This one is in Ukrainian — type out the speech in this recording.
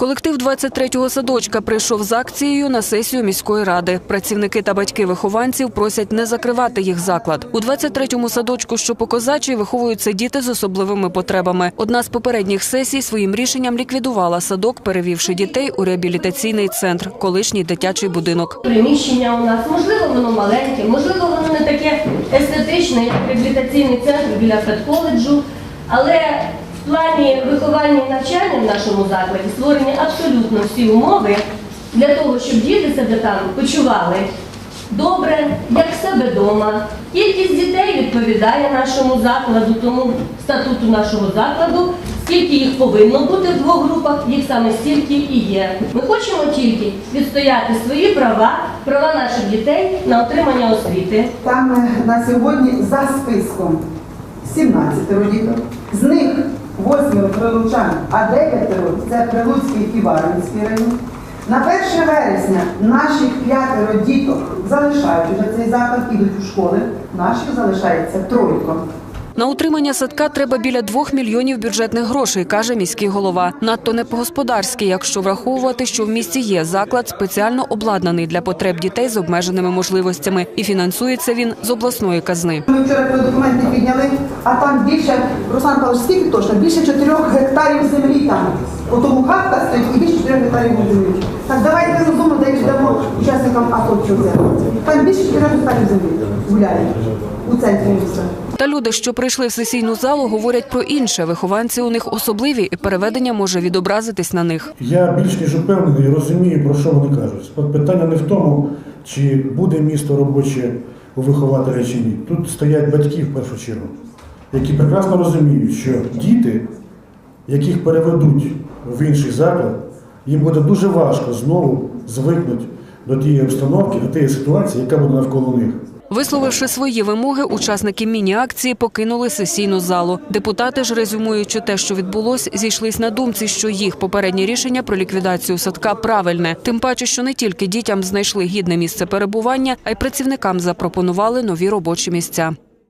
Колектив 23-го садочка прийшов з акцією на сесію міської ради. Працівники та батьки вихованців просять не закривати їх заклад. У 23-му садочку, що по козачій, виховуються діти з особливими потребами. Одна з попередніх сесій своїм рішенням ліквідувала садок, перевівши дітей у реабілітаційний центр, колишній дитячий будинок. приміщення у нас. Можливо, воно маленьке, можливо, воно не таке естетичне, як реабілітаційний центр біля педколеджу, але в плані виховання і навчання в нашому закладі створені абсолютно всі умови для того, щоб діти себе там почували добре, як себе вдома. Кількість дітей відповідає нашому закладу, тому статуту нашого закладу. Скільки їх повинно бути в двох групах, їх саме стільки і є. Ми хочемо тільки відстояти свої права, права наших дітей на отримання освіти. Там на сьогодні за списком 17 діток, з них 8 прилучан, а дев'ятеро це Прилуцький і Варвинський район. На 1 вересня наших п'ятеро діток залишають вже цей заклад, ідуть у школи, наших залишається тройко. На утримання садка треба біля двох мільйонів бюджетних грошей, каже міський голова. Надто не по-господарськи, якщо враховувати, що в місті є заклад спеціально обладнаний для потреб дітей з обмеженими можливостями, і фінансується він з обласної казни. Ми вчора документи підняли, а там більше, Руслан Павлович, скільки точно? Більше 4 гектарів землі там. У тому хатка стоїть і більше 4 гектарів землі. Так давайте розумно, де віддамо учасникам АТО цю землю. Там більше 4 гектарів землі гуляє у центрі міста. Та люди, що прийшли в сесійну залу, говорять про інше. Вихованці у них особливі, і переведення може відобразитись на них. Я більш ніж упевнений, і розумію, про що вони кажуть. Питання не в тому, чи буде місто робоче у вихователя чи ні. Тут стоять батьки в першу чергу, які прекрасно розуміють, що діти, яких переведуть в інший заклад, їм буде дуже важко знову звикнути до тієї обстановки, до тієї ситуації, яка буде навколо них. Висловивши свої вимоги, учасники міні-акції покинули сесійну залу. Депутати ж, резюмуючи те, що відбулось, зійшлись на думці, що їх попереднє рішення про ліквідацію садка правильне. Тим паче, що не тільки дітям знайшли гідне місце перебування, а й працівникам запропонували нові робочі місця.